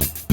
Bye.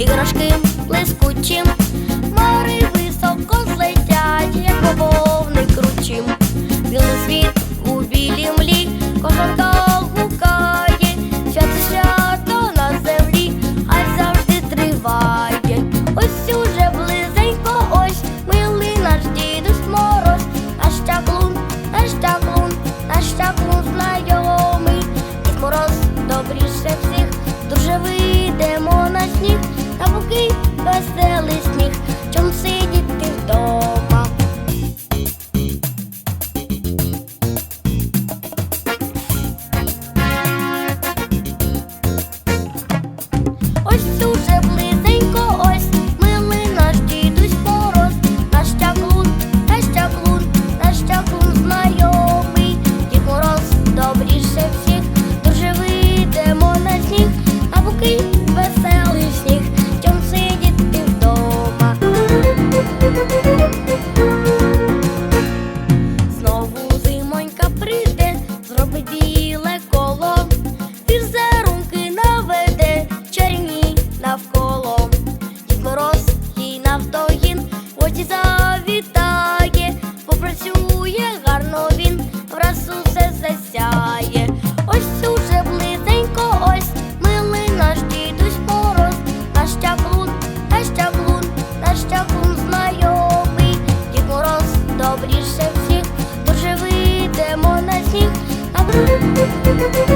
Іграшки блискучим, веселий сміх, чом сидіти вдома. Ось дуже близенько, ось милий наш дідусь порос, наш тяглун, наш тяглун, наш тяглун знайомий, дід мороз добріше всіх, дуже вийдемо на сніг, а буки. thank you